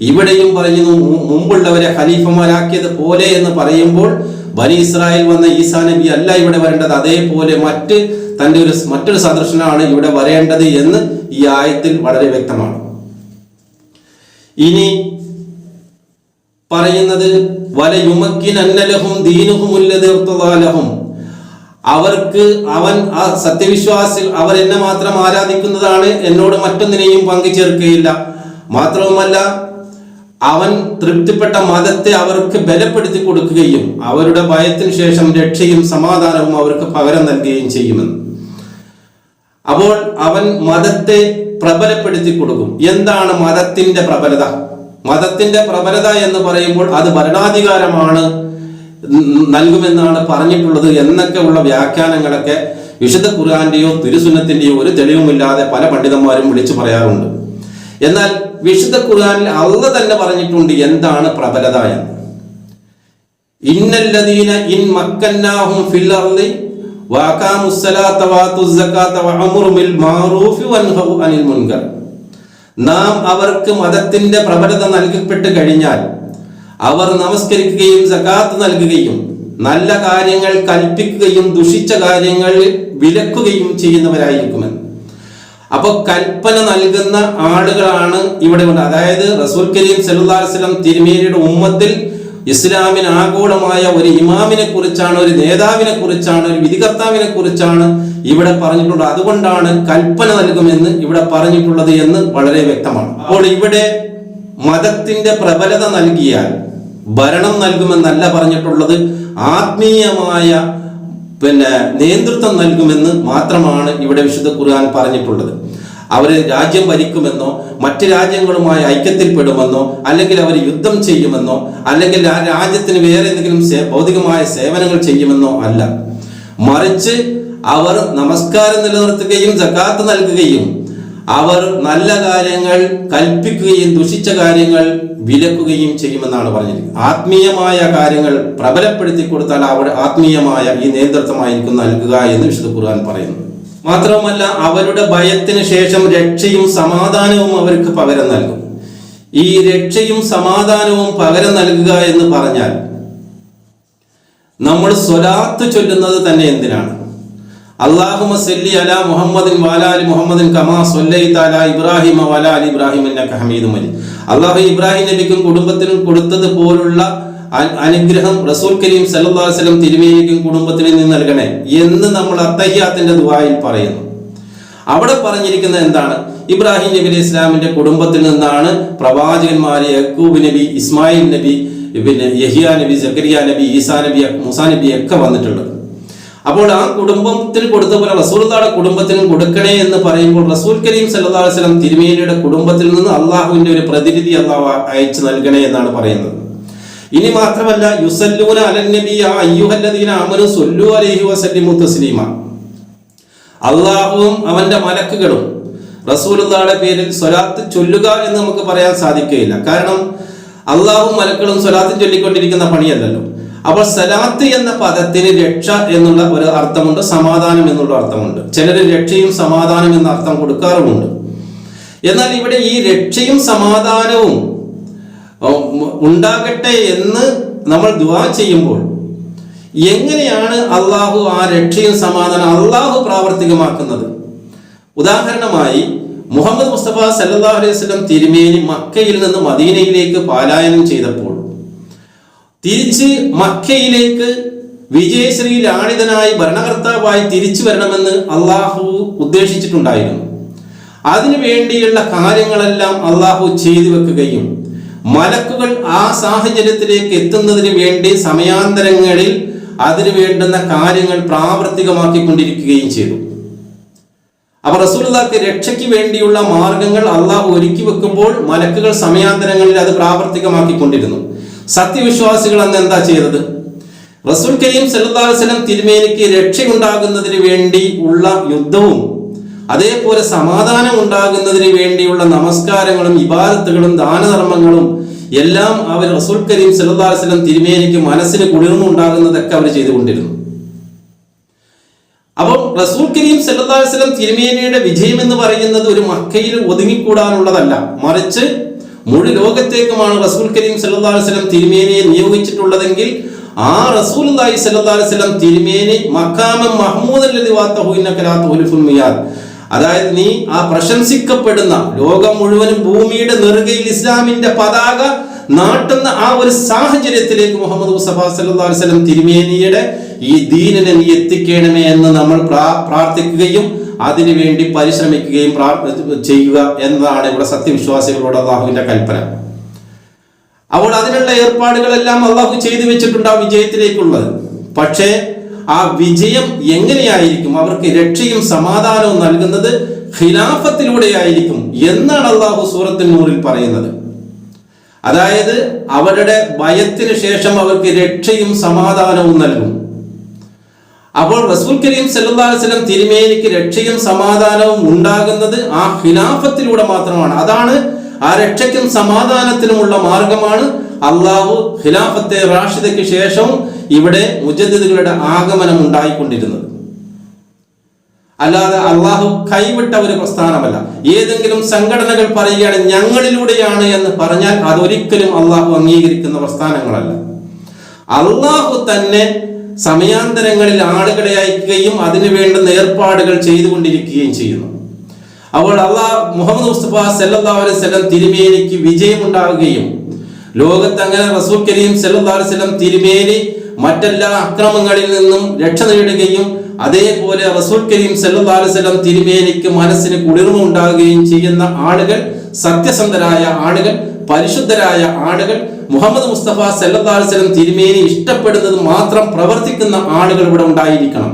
ഇവിടെയും പറയുന്നു മുമ്പുള്ളവരെ ഖലീഫമാരാക്കിയത് പോലെ എന്ന് പറയുമ്പോൾ ബനി ഇസ്രായേൽ വന്ന ഈസാ നബി അല്ല ഇവിടെ വരേണ്ടത്. അതേപോലെ മറ്റ് തന്റെ ഒരു മറ്റൊരു സദൃശനാണ് ഇവിടെ വരേണ്ടത് എന്ന് ഈ ആയത്തിൽ വളരെ വ്യക്തമാണ്. ഇനി പറയുന്നത് ദീനുഹുമുല്ലതീർത്തുലഹും അവർക്ക് അവൻ ആ സത്യവിശ്വാസി അവർ എന്നെ മാത്രം ആരാധിക്കുന്നതാണ് എന്നോട് മറ്റൊന്നിനെയും പങ്കുചേർക്കുകയില്ല. മാത്രവുമല്ല അവൻ തൃപ്തിപ്പെട്ട മതത്തെ അവർക്ക് ബലപ്പെടുത്തി കൊടുക്കുകയും അവരുടെ ഭയത്തിന് ശേഷം രക്ഷയും സമാധാനവും അവർക്ക് പകരം നൽകുകയും ചെയ്യുമെന്ന്. അപ്പോൾ അവൻ മതത്തെ പ്രബലപ്പെടുത്തി കൊടുക്കും. എന്താണ് മതത്തിന്റെ പ്രബലത? മതത്തിന്റെ പ്രബലത എന്ന് പറയുമ്പോൾ അത് ഭരണാധികാരമാണ് നൽകുമെന്നാണ് പറഞ്ഞിട്ടുള്ളത് എന്നൊക്കെ ഉള്ള വ്യാഖ്യാനങ്ങളൊക്കെ വിശുദ്ധ ഖുർആാന്റെയോ തിരുസുന്നത്തിന്റെയോ ഒരു തെളിവുമില്ലാതെ പല പണ്ഡിതന്മാരും വിളിച്ചു പറയാറുണ്ട്. എന്നാൽ വിശുദ്ധ ഖുർആനിൽ അള്ള തന്നെ പറഞ്ഞിട്ടുണ്ട് എന്താണ് പ്രബലത എന്ന്. ഇൻ ഫിൽ ബിൽ അനിൽ നാം അവർക്ക് മതത്തിന്റെ പ്രബലത നൽകപ്പെട്ട് കഴിഞ്ഞാൽ അവർ നമസ്കരിക്കുകയും സകാത്ത് നൽകുകയും നല്ല കാര്യങ്ങൾ കൽപ്പിക്കുകയും ദുഷിച്ച കാര്യങ്ങൾ വിലക്കുകയും ചെയ്യുന്നവരായിരിക്കുമെന്ന്. അപ്പൊ കൽപ്പന നൽകുന്ന ആളുകളാണ് ഇവിടെ ഉണ്ട് അതായത് റസൂൽ കരീം സലുല്ലാസ്ലം തിരുമേനിയുടെ ഉമ്മത്തിൽ ഇസ്ലാമിന് ആഗോളമായ ഒരു ഇമാമിനെ കുറിച്ചാണ് ഒരു നേതാവിനെ കുറിച്ചാണ് ഒരു വിധികർത്താവിനെ കുറിച്ചാണ് ഇവിടെ പറഞ്ഞിട്ടുള്ളത്. അതുകൊണ്ടാണ് കൽപ്പന നൽകുമെന്ന് ഇവിടെ പറഞ്ഞിട്ടുള്ളത് എന്ന് വളരെ വ്യക്തമാണ്. അപ്പോൾ ഇവിടെ മതത്തിന്റെ പ്രബലത നൽകിയാൽ ഭരണം നൽകുമെന്നല്ല പറഞ്ഞിട്ടുള്ളത്. ആത്മീയമായ പിന്നെ നേതൃത്വം നൽകുമെന്ന് മാത്രമാണ് ഇവിടെ വിശുദ്ധ ഖുർആൻ പറഞ്ഞിട്ടുള്ളത്. അവർ രാജ്യം ഭരിക്കുമെന്നോ മറ്റ് രാജ്യങ്ങളുമായി ഐക്യത്തിൽപ്പെടുമെന്നോ അല്ലെങ്കിൽ അവർ യുദ്ധം ചെയ്യുമെന്നോ അല്ലെങ്കിൽ ആ രാജ്യത്തിന് വേറെ എന്തെങ്കിലും ഭൗതികമായ സേവനങ്ങൾ ചെയ്യുമെന്നോ അല്ല. മറിച്ച് അവർ നമസ്കാരം നിലനിർത്തുകയും ജക്കാത്ത് നൽകുകയും അവർ നല്ല കാര്യങ്ങൾ കൽപ്പിക്കുകയും ദുഷിച്ച കാര്യങ്ങൾ വിലക്കുകയും ചെയ്യുമെന്നാണ് പറഞ്ഞിരിക്കുന്നത്. ആത്മീയമായ കാര്യങ്ങൾ പ്രബലപ്പെടുത്തി കൊടുത്താൽ അവർ ആത്മീയമായ ഈ നേതൃത്വമായിരിക്കും നൽകുക എന്ന് വിശുദ്ധ ഖുർആൻ പറയുന്നു. മാത്രവുമല്ല അവരുടെ ഭയത്തിന് ശേഷം രക്ഷയും സമാധാനവും അവർക്ക് പകരം നൽകും. ഈ രക്ഷയും സമാധാനവും പകരം നൽകുക എന്ന് പറഞ്ഞാൽ നമ്മൾ സ്വലാത്ത് ചൊല്ലുന്നത് തന്നെ എന്തിനാണ്? അള്ളാഹുമ സല്ലി അല മുഹമ്മദിൻ വാലാലി മുഹമ്മദിൻ കമാ സൊല്ലൈ അല ഇബ്രാഹിമ വലാലി ഇബ്രാഹിം ഹമീദ് മലി അള്ളാഹു ഇബ്രാഹിം നബിക്കും കുടുംബത്തിനും കൊടുത്തത് പോലുള്ള അനുഗ്രഹം റസൂൽ കരീം സല്ലാസ്ലം തിരുമേനിക്കും കുടുംബത്തിനും നിന്ന് നൽകണേ എന്ന് നമ്മൾ അത്തഹിയാത്തിന്റെ ദുബായിൽ പറയുന്നു. അവിടെ പറഞ്ഞിരിക്കുന്നത് എന്താണ്? ഇബ്രാഹിം നബി അലൈഹി ഇസ്ലാമിന്റെ കുടുംബത്തിൽ നിന്നാണ് പ്രവാചകന്മാര് യക്കൂബ് നബി ഇസ്മായിൽ നബി പിന്നെ യഹിയ നബി ജക്കരിയ നബി ഈസാ നബി മുസാ നബി ഒക്കെ വന്നിട്ടുള്ളത്. അപ്പോൾ ആ കുടുംബത്തിൽ കൊടുത്ത പോലെ റസൂൽദാടെ കുടുംബത്തിനും കൊടുക്കണേ എന്ന് പറയുമ്പോൾ റസൂൽ കരീം അലൈഹി വസല്ലം തിരുമേനിയുടെ കുടുംബത്തിൽ നിന്ന് അള്ളാഹുവിന്റെ ഒരു പ്രതിനിധി അള്ളാഹു അയച്ചു നൽകണേ എന്നാണ് പറയുന്നത്. ഇനി മാത്രമല്ല യുസല്ലൂന അലന്നബിയ അയ്യുഹല്ലദീന ആമനു സല്ലു അലൈഹി വസല്ലിമു തസ്ലീമ. അള്ളാഹുവും അവന്റെ മലക്കുകളും റസൂലുള്ളാടെ പേരിൽ സ്വലാത്ത് ചൊല്ലുക എന്ന് നമുക്ക് പറയാൻ സാധിക്കുകയില്ല. കാരണം അള്ളാഹും മലക്കളും സ്വലാത്ത് ചൊല്ലിക്കൊണ്ടിരിക്കുന്ന പണിയല്ലല്ലോ. അപ്പോൾ സലാത്ത് എന്ന പദത്തിന് രക്ഷ എന്നുള്ള ഒരു അർത്ഥമുണ്ട് സമാധാനം എന്നുള്ള അർത്ഥമുണ്ട്. ചിലർ രക്ഷയും സമാധാനം എന്ന അർത്ഥം കൊടുക്കാറുമുണ്ട്. എന്നാൽ ഇവിടെ ഈ രക്ഷയും സമാധാനവും ഉണ്ടാകട്ടെ എന്ന് നമ്മൾ ദുവാ ചെയ്യുമ്പോൾ എങ്ങനെയാണ് അള്ളാഹു ആ രക്ഷയും സമാധാനം അള്ളാഹു പ്രാവർത്തികമാക്കുന്നത്? ഉദാഹരണമായി മുഹമ്മദ് മുസ്തഫ സല്ലല്ലാഹു അലൈഹി വസല്ലം തിരുമേനി മക്കയിൽ നിന്ന് മദീനയിലേക്ക് പാലായനം ചെയ്തപ്പോൾ തിരിച്ച് മക്കയിലേക്ക് വിജയശ്രീ ലാളിതനായി ഭരണകർത്താവായി തിരിച്ചു വരണമെന്ന് അള്ളാഹു ഉദ്ദേശിച്ചിട്ടുണ്ടായിരുന്നു. അതിനു വേണ്ടിയുള്ള കാര്യങ്ങളെല്ലാം അള്ളാഹു ചെയ്തു വെക്കുകയും മലക്കുകൾ ആ സാഹചര്യത്തിലേക്ക് എത്തുന്നതിന് വേണ്ടി സമയാന്തരങ്ങളിൽ അതിനു വേണ്ടുന്ന കാര്യങ്ങൾ പ്രാവർത്തികമാക്കിക്കൊണ്ടിരിക്കുകയും ചെയ്തു. അപ്പൊ റസൂലുള്ളാഹിക്ക് രക്ഷയ്ക്ക് വേണ്ടിയുള്ള മാർഗങ്ങൾ അള്ളാഹു ഒരുക്കി വെക്കുമ്പോൾ മലക്കുകൾ സമയാന്തരങ്ങളിൽ അത് പ്രാവർത്തികമാക്കിക്കൊണ്ടിരുന്നു. സത്യവിശ്വാസികൾ അന്ന് എന്താ ചെയ്തത്? റസൂൽ കരീം സല്ലല്ലാഹു അലൈഹി വസല്ലം തിരുമേനിക്ക് രക്ഷയുണ്ടാകുന്നതിന് വേണ്ടി ഉള്ള യുദ്ധവും അതേപോലെ സമാധാനം ഉണ്ടാകുന്നതിന് വേണ്ടിയുള്ള നമസ്കാരങ്ങളും ഇബാദത്തുകളും ദാനധർമ്മങ്ങളും എല്ലാം അവർ റസൂൽ കരീം വസല്ലം തിരുമേനിക്ക് മനസ്സിന് കുളിർന്നുണ്ടാകുന്നതൊക്കെ അവർ ചെയ്തുകൊണ്ടിരുന്നു. അപ്പം റസൂൽ കരീം വസല്ലം തിരുമേനിയുടെ വിജയം എന്ന് പറയുന്നത് ഒരു മക്കയിൽ ഒതുങ്ങിക്കൂടാനുള്ളതല്ല. മറിച്ച് മുഴു ലോകത്തേക്കുമാണ് റസൂൽ കരീം വസല്ലം തിരുമേനിയെ നിയോഗിച്ചിട്ടുള്ളതെങ്കിൽ ആ റസൂൽ വസല്ലം തിരുമേനി മക്കാമം മഹ്മൂദ് അല്ലദി വാത്തഹു ഇന്നക ലാ മിയാദ്. അതായത് നീ ആ പ്രശംസിക്കപ്പെടുന്ന ലോകം മുഴുവനും ഭൂമിയുടെ നെറുകയിൽ ഇസ്ലാമിന്റെ പതാക നാട്ടുന്ന ആ ഒരു സാഹചര്യത്തിലേക്ക് മുഹമ്മദ് മുസ്തഫ സല്ലല്ലാഹു അലൈഹി വസല്ലം തിരുമേനിയുടെ ഈ ദീനിനെ നീ എത്തിക്കണമേ എന്ന് നമ്മൾ പ്രാർത്ഥിക്കുകയും അതിനുവേണ്ടി പരിശ്രമിക്കുകയും ചെയ്യുക എന്നതാണ് ഇവിടെ സത്യവിശ്വാസികളോട് അള്ളാഹുവിന്റെ കൽപ്പന. അപ്പോൾ അതിനുള്ള ഏർപ്പാടുകളെല്ലാം അള്ളാഹു ചെയ്തു വെച്ചിട്ടുണ്ട് ആ വിജയത്തിലേക്കുള്ളത്. പക്ഷേ ആ വിജയം എങ്ങനെയായിരിക്കും? അവർക്ക് രക്ഷയും സമാധാനവും നൽകുന്നത് ഖിലാഫത്തിലൂടെയായിരിക്കും എന്നാണ് അള്ളാഹു സൂറത്തിൽ നൂറിൽ പറയുന്നത്. അതായത് അവരുടെ ഭയത്തിന് ശേഷം അവർക്ക് രക്ഷയും സമാധാനവും നൽകും. അപ്പോൾ റസൂൽ കരീം സല്ലാസ്ലം തിരുമേനിക്ക് രക്ഷയും സമാധാനവും ഉണ്ടാകുന്നത് ആ ഖിലാഫത്തിലൂടെ മാത്രമാണ്. അതാണ് ആ രക്ഷയ്ക്കും സമാധാനത്തിനുമുള്ള മാർഗമാണ്. അള്ളാഹു ഖിലാഫത്തെ റാഷിദയ്ക്ക് ശേഷവും ഇവിടെ മുജദ്ദിദുകളുടെ ആഗമനം ഉണ്ടായിക്കൊണ്ടിരുന്നത്. അല്ലാതെ അള്ളാഹു കൈവിട്ട ഒരു പ്രസ്ഥാനമല്ല. ഏതെങ്കിലും സംഘടനകൾ പറയുകയാണ് ഞങ്ങളിലൂടെയാണ് എന്ന് പറഞ്ഞാൽ അതൊരിക്കലും അള്ളാഹു അംഗീകരിക്കുന്ന പ്രസ്ഥാനങ്ങളല്ല. അള്ളാഹു തന്നെ സമയാന്തരങ്ങളിൽ ആളുകളെ അയക്കുകയും അതിനു വേണ്ടുന്ന ഏർപ്പാടുകൾ ചെയ്തുകൊണ്ടിരിക്കുകയും ചെയ്യുന്നു. അപ്പോൾ അള്ളാഹ് മുഹമ്മദ് മുസ്തഫ സല്ലല്ലാഹു അലൈഹി വസല്ലം തിരുമേനിക്ക് വിജയമുണ്ടാവുകയും ലോകത്ത് അങ്ങനെ റസൂൽ കരീം വസല്ലം തിരുമേനി മറ്റെല്ലാ അക്രമങ്ങളിൽ നിന്നും രക്ഷ നേടുകയും അതേപോലെ റസൂൽ കരീം വസല്ലം തിരുമേനിക്ക് മനസ്സിന് കുളിർമ ഉണ്ടാകുകയും ചെയ്യുന്ന ആളുകൾ സത്യസന്ധരായ ആളുകൾ പരിശുദ്ധരായ ആളുകൾ മുഹമ്മദ് മുസ്തഫ വസല്ലം തിരുമേനി ഇഷ്ടപ്പെടുന്നത് മാത്രം പ്രവർത്തിക്കുന്ന ആളുകൾ ഇവിടെ ഉണ്ടായിരിക്കണം.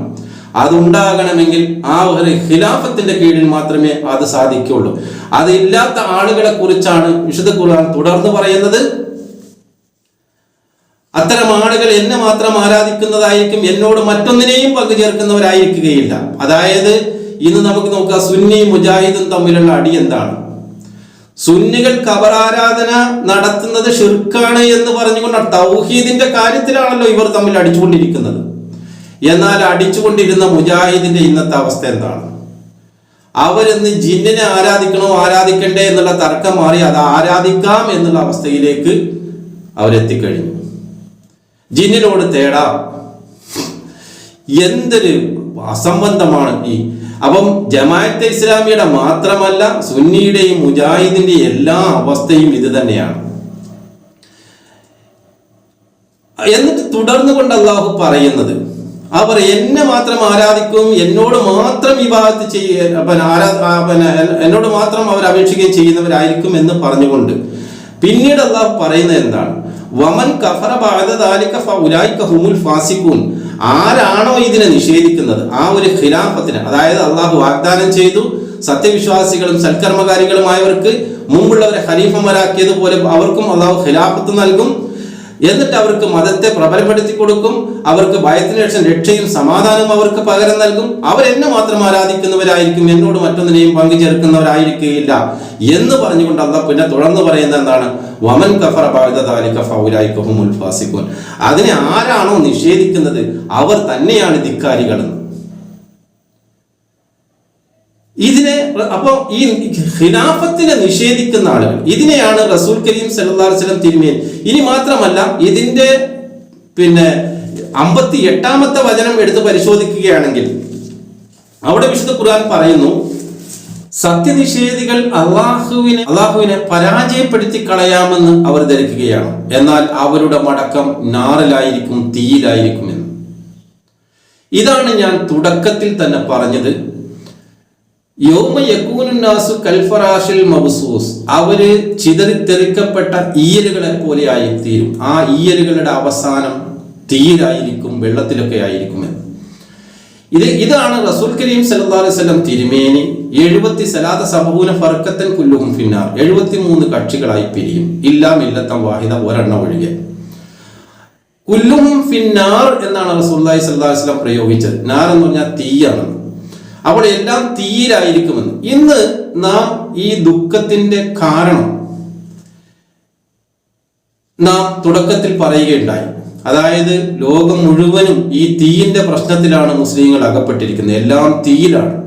അതുണ്ടാകണമെങ്കിൽ ആ ഒരു ഖിലാഫത്തിന്റെ കീഴിൽ മാത്രമേ അത് സാധിക്കുള്ളൂ അതില്ലാത്ത ആളുകളെ കുറിച്ചാണ് വിശുദ്ധ ഖുർആൻ തുടർന്ന് പറയുന്നത്. അത്തരം ആളുകൾ എന്നെ മാത്രം ആരാധിക്കുന്നതായിരിക്കും എന്നോട് മറ്റൊന്നിനെയും പങ്കുചേർക്കുന്നവരായിരിക്കുകയില്ല. അതായത് ഇന്ന് നമുക്ക് നോക്കാം സുന്നി മുജാഹിദും തമ്മിലുള്ള അടി എന്താണ്? സുന്നികൾ കബറാരാധന നടത്തുന്നത് ഷിർക്കാണ് എന്ന് പറഞ്ഞുകൊണ്ട് തൗഹീദിന്റെ കാര്യത്തിലാണല്ലോ ഇവർ തമ്മിൽ അടിച്ചുകൊണ്ടിരിക്കുന്നത്. എന്നാൽ അടിച്ചുകൊണ്ടിരുന്ന മുജാഹിദിന്റെ ഇന്നത്തെ അവസ്ഥ എന്താണ്? അവരെന്ന് ജിന്നിനെ ആരാധിക്കണോ ആരാധിക്കണ്ടേ എന്നുള്ള തർക്കം മാറി അത് ആരാധിക്കാം എന്നുള്ള അവസ്ഥയിലേക്ക് അവരെത്തിക്കഴിഞ്ഞു. ജിന്നിനോട് തേടാം. എന്തൊരു അസംബന്ധമാണ് ഈ. അപ്പം ജമാഅത്തെ ഇസ്ലാമിയുടെ മാത്രമല്ല സുന്നിയുടെയും മുജാഹിദിന്റെയും എല്ലാ അവസ്ഥയും ഇത് തന്നെയാണ്. എന്നിട്ട് തുടർന്നു കൊണ്ട് അള്ളാഹു പറയുന്നത് അവർ എന്നെ മാത്രം ആരാധിക്കും എന്നോട് മാത്രം വിവാഹത്ത് ചെയ്യുക എന്നോട് മാത്രം അവർ അപേക്ഷിക്കുകയും ചെയ്യുന്നവരായിരിക്കും എന്ന് പറഞ്ഞുകൊണ്ട് പിന്നീട് അള്ളാഹു പറയുന്നത് എന്താണ്? വമൻ കഫറ ഫാസിഖൂൻ. ആരാണോ ഇതിനെ നിഷേധിക്കുന്നത്? ആ ഒരു ഖിലാഫത്തിന്. അതായത് അള്ളാഹു വാഗ്ദാനം ചെയ്തു സത്യവിശ്വാസികളും സൽക്കർമ്മകാരികളുമായവർക്ക് മുമ്പുള്ളവരെ ഖലീഫമാരാക്കിയതുപോലെ അവർക്കും അള്ളാഹു ഖിലാഫത്ത് നൽകും. എന്നിട്ട് അവർക്ക് മതത്തെ പ്രബലപ്പെടുത്തി കൊടുക്കും അവർക്ക് ഭയത്തിന് ലക്ഷം രക്ഷയും സമാധാനവും അവർക്ക് പകരം നൽകും. അവർ എന്നെ മാത്രം ആരാധിക്കുന്നവരായിരിക്കും എന്നോട് മറ്റൊന്നിനെയും പങ്കുചേർക്കുന്നവരായിരിക്കുകയില്ല എന്ന് പറഞ്ഞുകൊണ്ട് അല്ല പിന്നെ തുടർന്ന് പറയുന്ന എന്താണ്? വമൻ കഫർ അതിനെ ആരാണോ നിഷേധിക്കുന്നത്? അവർ തന്നെയാണ് ധിക്കാരികളെന്ന്. ഇതിനെ അപ്പോ ഈ ഖിലാഫത്തിനെ നിഷേധിക്കുന്ന ആളുകൾ ഇതിനെയാണ് റസൂൽ കരീം വസല്ലം തിരുമേൻ ഇനി മാത്രമല്ല ഇതിന്റെ പിന്നെ അമ്പത്തി എട്ടാമത്തെ വചനം എടുത്ത് പരിശോധിക്കുകയാണെങ്കിൽ അവിടെ വിശുദ്ധ ഖുർആൻ പറയുന്നു സത്യനിഷേധികൾ അള്ളാഹുവിനെ അള്ളാഹുവിനെ പരാജയപ്പെടുത്തി കളയാമെന്ന് അവർ ധരിക്കുകയാണ്. എന്നാൽ അവരുടെ മടക്കം നാറിലായിരിക്കും തീയിലായിരിക്കും എന്ന്. ഇതാണ് ഞാൻ തുടക്കത്തിൽ തന്നെ പറഞ്ഞത്. യോമ യക്കൂനുന്നാസു കൽഫറാഷിൽ അവർ ചിതറിത്തെറിക്കപ്പെട്ട ഈയലുകളെ പോലെ ആയിത്തീരും. ആ ഈയലുകളുടെ അവസാനം തീരായിരിക്കും വെള്ളത്തിലൊക്കെ ആയിരിക്കുമെന്ന് ഇത് ഇതാണ് റസൂൽ കരീം വസല്ലം തിരുമേനി. എഴുപത്തി സലാത സബൂന ഫർക്കത്തൻ കുല്ലുഹും ഫിന്നാർ. എഴുപത്തി മൂന്ന് കക്ഷികളായി പിരിയും. ഇല്ലാം ഇല്ലത്തം വാഹിദ ഒരെണ്ണം ഒഴികെ. കുല്ലുഹും ഫിന്നാർ എന്നാണ് റസൂൽ വസല്ലം പ്രയോഗിച്ചത്. നാർ എന്ന് പറഞ്ഞാൽ തീയാണ്. അപ്പോൾ എല്ലാം തീയിലായിരിക്കുമെന്ന് ഇന്ന് നാം ഈ ദുഃഖത്തിന്റെ കാരണം നാം തുടക്കത്തിൽ പറയുകയുണ്ടായി. അതായത് ലോകം മുഴുവനും ഈ തീയിന്റെ പ്രശ്നത്തിലാണ് മുസ്ലിങ്ങൾ അകപ്പെട്ടിരിക്കുന്നത്. എല്ലാം തീയിലാണ്.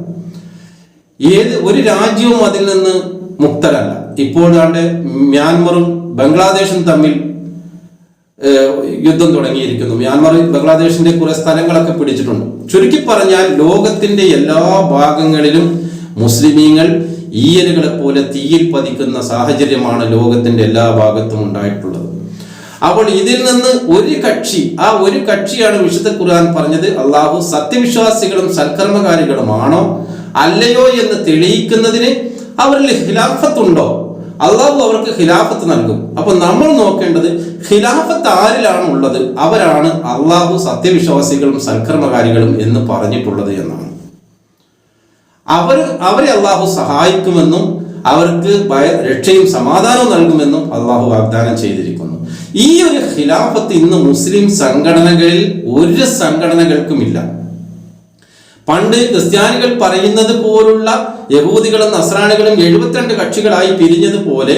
ഏത് ഒരു രാജ്യവും അതിൽ നിന്ന് മുക്തരല്ല. ഇപ്പോൾ ദാണ്ട് മ്യാൻമറും ബംഗ്ലാദേശും തമ്മിൽ യുദ്ധം തുടങ്ങിയിരിക്കുന്നു. മ്യാൻമർ ബംഗ്ലാദേശിന്റെ കുറെ സ്ഥലങ്ങളൊക്കെ പിടിച്ചിട്ടുണ്ട്. ചുരുക്കി പറഞ്ഞാൽ ലോകത്തിന്റെ എല്ലാ ഭാഗങ്ങളിലും മുസ്ലിമീങ്ങൾ ഈയലുകളെ പോലെ തീയിൽ പതിക്കുന്ന സാഹചര്യമാണ് ലോകത്തിന്റെ എല്ലാ ഭാഗത്തും ഉണ്ടായിട്ടുള്ളത്. അപ്പോൾ ഇതിൽ നിന്ന് ഒരു കക്ഷി ആ ഒരു കക്ഷിയാണ് വിശുദ്ധ ഖുർആൻ പറഞ്ഞത് അള്ളാഹു സത്യവിശ്വാസികളും സൽക്കർമ്മകാരികളുമാണോ അല്ലയോ എന്ന് തെളിയിക്കുന്നതിന് അവരിൽ ഖിലാഫത്തുണ്ടോ? അള്ളാഹു അവർക്ക് ഖിലാഫത്ത് നൽകും. അപ്പൊ നമ്മൾ നോക്കേണ്ടത് ഖിലാഫത്ത് ആരിലാണ് ഉള്ളത്? അവരാണ് അള്ളാഹു സത്യവിശ്വാസികളും സൽക്കർമ്മകാരികളും എന്ന് പറഞ്ഞിട്ടുള്ളത് എന്നാണ്. അവർ അവരെ അള്ളാഹു സഹായിക്കുമെന്നും അവർക്ക് ഭയ- രക്ഷയും സമാധാനവും നൽകുമെന്നും അള്ളാഹു വാഗ്ദാനം ചെയ്തിരിക്കുന്നു. ഈ ഒരു ഖിലാഫത്ത് ഇന്ന് മുസ്ലിം സംഘടനകളിൽ ഒരു സംഘടനകൾക്കുമില്ല. പണ്ട് ക്രിസ്ത്യാനികൾ പറയുന്നത് പോലുള്ള യഹൂദികളും നസ്രാണികളും എഴുപത്തിരണ്ട് കക്ഷികളായി പിരിഞ്ഞതുപോലെ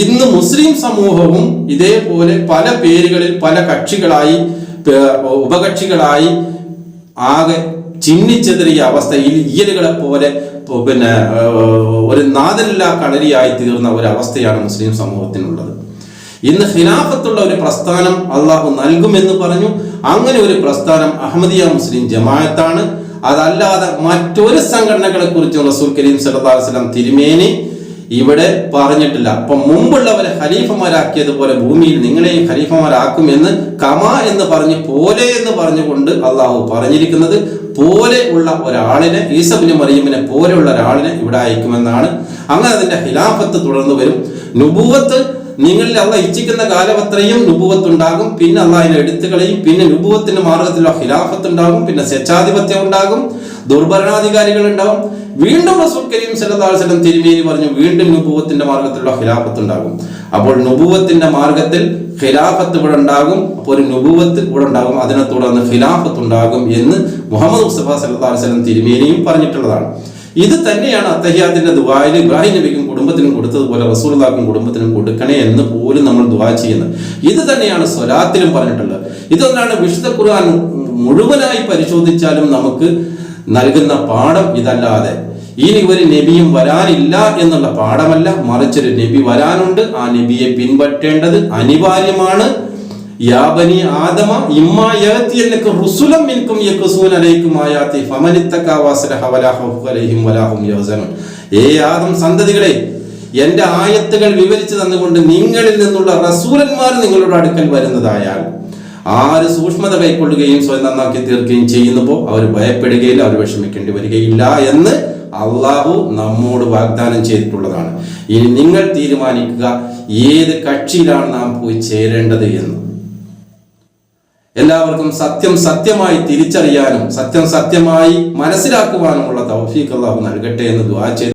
ഇന്ന് മുസ്ലിം സമൂഹവും ഇതേപോലെ പല പേരുകളിൽ പല കക്ഷികളായി ഉപകക്ഷികളായി ആകെ ചിഹ്നിച്ചെതിറിയ അവസ്ഥയിൽ ഈയലുകളെ പോലെ പിന്നെ ഒരു നാദനില്ലാ കളരിയായി തീർന്ന ഒരു അവസ്ഥയാണ് മുസ്ലിം സമൂഹത്തിനുള്ളത്. ഇന്ന് ഖിലാഫത്തുള്ള ഒരു പ്രസ്ഥാനം അള്ളാഹു നൽകുമെന്ന് പറഞ്ഞു. അങ്ങനെ ഒരു പ്രസ്ഥാനം അഹമ്മദിയ മുസ്ലിം ജമാഅത്താണ്. അതല്ലാതെ മറ്റൊരു സംഘടനകളെ കുറിച്ചും റസൂൽ കരീം വസല്ലം തിരുമേനി ഇവിടെ പറഞ്ഞിട്ടില്ല. അപ്പൊ മുമ്പുള്ളവരെ ഖലീഫമാരാക്കിയതുപോലെ ഭൂമിയിൽ നിങ്ങളെയും ഖലീഫമാരാക്കുമെന്ന് കമ എന്ന് പറഞ്ഞ് പോലെ എന്ന് പറഞ്ഞുകൊണ്ട് അള്ളാഹു പറഞ്ഞിരിക്കുന്നത് പോലെ ഉള്ള ഒരാളിനെ ഈസബിന് മറിയമ്മിനെ പോലെയുള്ള ഒരാളിനെ ഇവിടെ അയക്കുമെന്നാണ്. അങ്ങനെ അതിന്റെ ഖിലാഫത്ത് തുടർന്നു വരും. നുബൂവത്ത് നിങ്ങളിൽ അള്ള ഇച്ഛിക്കുന്ന കാലമത്രയും നുബുവത്ത് ഉണ്ടാകും പിന്നെ അള്ളാഹിനെ എടുത്തുകളയും പിന്നെ നുബുവത്തിന്റെ മാർഗത്തിലുള്ള ഖിലാഫത്ത് ഉണ്ടാകും പിന്നെ സ്വച്ഛാധിപത്യം ഉണ്ടാകും. ദുർഭരണാധികാരികൾ ഉണ്ടാകും വീണ്ടും റസൂൽ കരീം വസല്ലം തിരുമേനി പറഞ്ഞു വീണ്ടും നുബുവത്തിന്റെ മാർഗത്തിലുള്ള ഖിലാഫത്ത് ഉണ്ടാകും അപ്പോൾ നുപൂവത്തിന്റെ മാർഗത്തിൽ ഖിലാഫത്ത് ഇവിടെ ഉണ്ടാകും. അപ്പോൾ ഒരു നുപൂവത്ത് ഇവിടെ ഉണ്ടാകും. അതിനെ തുടർന്ന് ഖിലാഫത്ത് ഉണ്ടാകും എന്ന് മുഹമ്മദ് മുസ്തഫ വസല്ലം തിരുമേനിയും പറഞ്ഞിട്ടുള്ളതാണ്. ഇത് തന്നെയാണ് അത്തഹ്യാദിന്റെ ദുബായിൽ ഇബ്രാഹിം നബിക്കും കുടുംബത്തിനും കൊടുത്തതുപോലെ റസൂൽദാക്കും കുടുംബത്തിനും കൊടുക്കണേ എന്ന് പോലും നമ്മൾ ദുബാ ചെയ്യുന്നത്. ഇത് തന്നെയാണ് സ്വലാത്തിലും പറഞ്ഞിട്ടുള്ളത്. ഇതൊന്നാണ് വിശുദ്ധ ഖുർആൻ മുഴുവനായി പരിശോധിച്ചാലും നമുക്ക് നൽകുന്ന പാഠം ഇതല്ലാതെ. ഇനി ഒരു നബിയും വരാനില്ല എന്നുള്ള പാഠമല്ല. മറിച്ചൊരു നബി വരാനുണ്ട്. ആ നബിയെ പിൻപറ്റേണ്ടത് അനിവാര്യമാണ്. യാ ബനി ആദമ ഇമ്മാ യഅതിയന്നക റുസുലം മിൻകും യഖസൂന അലൈക്കും ആയാതി ഫമനിത്തക വസ്ലഹ വലാ അലൈഹിം വലാ ഹും യഹ്സനൂൻ. ഏ ആദം സന്തതികളെ എന്റെ ആയത്തുകൾ വിവരിച്ചു തന്നുകൊണ്ട് നിങ്ങളിൽ നിന്നുള്ള റസൂലന്മാർ നിങ്ങളുടെ അടുക്കൽ വരുന്നതായാൽ ആര് സൂക്ഷ്മത കൈക്കൊള്ളുകയും സ്വയം നന്നാക്കി തീർക്കുകയും ചെയ്യുന്നപ്പോൾ അവർ ഭയപ്പെടുകയില്ല അവർ വിഷമിക്കേണ്ടി വരികയില്ല എന്ന് അള്ളാഹു നമ്മോട് വാഗ്ദാനം ചെയ്തിട്ടുള്ളതാണ്. ഇനി നിങ്ങൾ തീരുമാനിക്കുക ഏത് കക്ഷിയിലാണ് നാം പോയി ചേരേണ്ടത് എന്ന്. എല്ലാവർക്കും സത്യം സത്യമായി തിരിച്ചറിയാനും സത്യം സത്യമായി മനസ്സിലാക്കുവാനുമുള്ള തൗഫീഖ് അള്ളാഹു നൽകട്ടെ എന്ന് ദുആ ചെയ്തു.